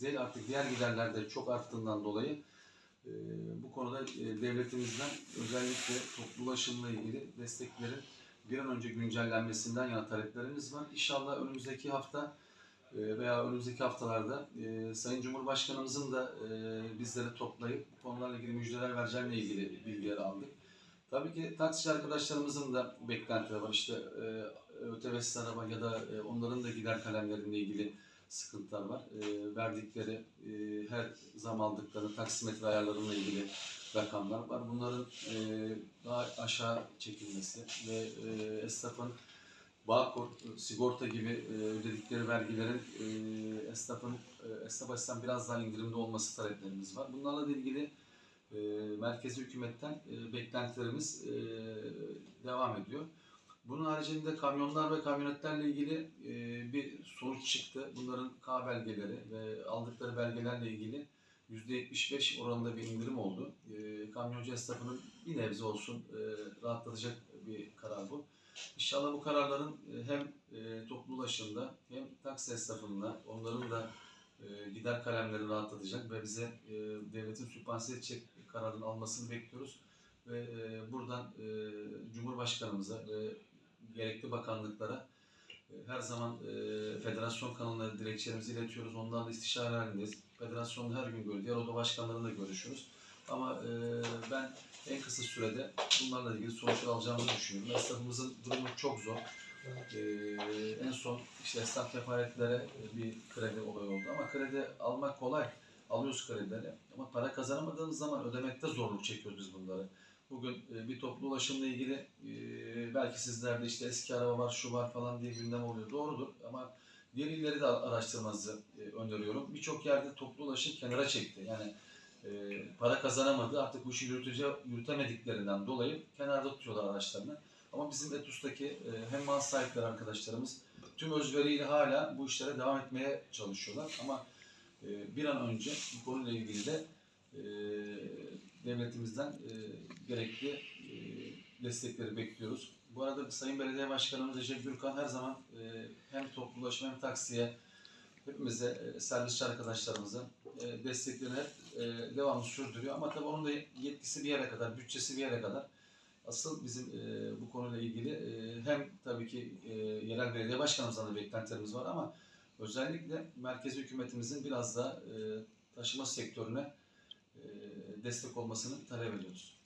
Değil artık diğer giderler de çok arttığından dolayı e, bu konuda e, devletimizden özellikle toplu ulaşımla ilgili desteklerin bir an önce güncellenmesinden yana taleplerimiz var. İnşallah önümüzdeki hafta e, veya önümüzdeki haftalarda Sayın Cumhurbaşkanımızın da e, bizleri toplayıp bu konularla ilgili müjdeler vereceğiyle ilgili bilgiler aldık. Tabii ki taksici arkadaşlarımızın da beklentileri var. İşte e, ötevesi araba ya da onların da gider kalemleriyle ilgili sıkıntılar var. E, verdikleri e, her zam aldıkları taksimetre ayarlarıyla ilgili rakamlar var. Bunların e, daha aşağı çekilmesi ve e, esnafın Bağkur, sigorta gibi e, ödedikleri vergilerin e, esnafın e, esnaf açısından biraz daha indirimli olması taleplerimiz var. Bunlarla ilgili e, merkezi hükümetten e, beklentilerimiz e, devam ediyor. Bunun haricinde kamyonlar ve kamyonetlerle ilgili e, bir sonuç çıktı. Bunların K belgeleri ve aldıkları belgelerle ilgili %75 oranında bir indirim oldu. E, kamyoncu esnafının bir nebze olsun e, rahatlatacak bir karar bu. İnşallah bu kararların e, hem e, toplu ulaşımda hem taksi esnafında onların da e, gider kalemleri rahatlatacak ve bize e, devletin sübvanse edecek kararın almasını bekliyoruz. Ve e, buradan e, Cumhurbaşkanımıza ve gerekli bakanlıklara e, her zaman e, federasyon kanalına dilekçelerimizi iletiyoruz. Onlarla istişare halindeyiz. Federasyonla her gün görüyoruz. Diğer oda başkanlarıyla görüşüyoruz. Ama e, ben en kısa sürede bunlarla ilgili sonuçlar alacağımızı düşünüyorum. Esnafımızın durumu çok zor. E, en son işte esnaf kefaretlere bir kredi olayı oldu ama kredi almak kolay. Alıyoruz kredileri ama para kazanamadığımız zaman ödemekte zorluk çekiyoruz biz bunları. Bugün e, bir toplu ulaşımla ilgili e, belki sizlerde işte eski araba var, şu var falan diye gündem oluyor. Doğrudur ama diğer illeri de araştırmanızı e, öneriyorum. Birçok yerde toplu ulaşım kenara çekti. Yani e, para kazanamadı. Artık bu işi yürütece, yürütemediklerinden dolayı kenarda tutuyorlar araçlarını. Ama bizim Etus'taki e, hem mal sahipleri arkadaşlarımız tüm özveriyle hala bu işlere devam etmeye çalışıyorlar. Ama e, bir an önce bu konuyla ilgili de e, devletimizden e, gerekli e, destekleri bekliyoruz. Bu arada Sayın Belediye Başkanımız Recep Gürkan her zaman e, hem toplu hem taksiye hepimize, e, servisçi arkadaşlarımıza e, desteklerini hep e, devamlı sürdürüyor. Ama tabii onun da yetkisi bir yere kadar, bütçesi bir yere kadar. Asıl bizim e, bu konuyla ilgili e, hem tabii ki e, yerel belediye başkanımızdan da beklentilerimiz var ama özellikle merkezi hükümetimizin biraz da e, taşıma sektörüne e, destek olmasını talep ediyoruz.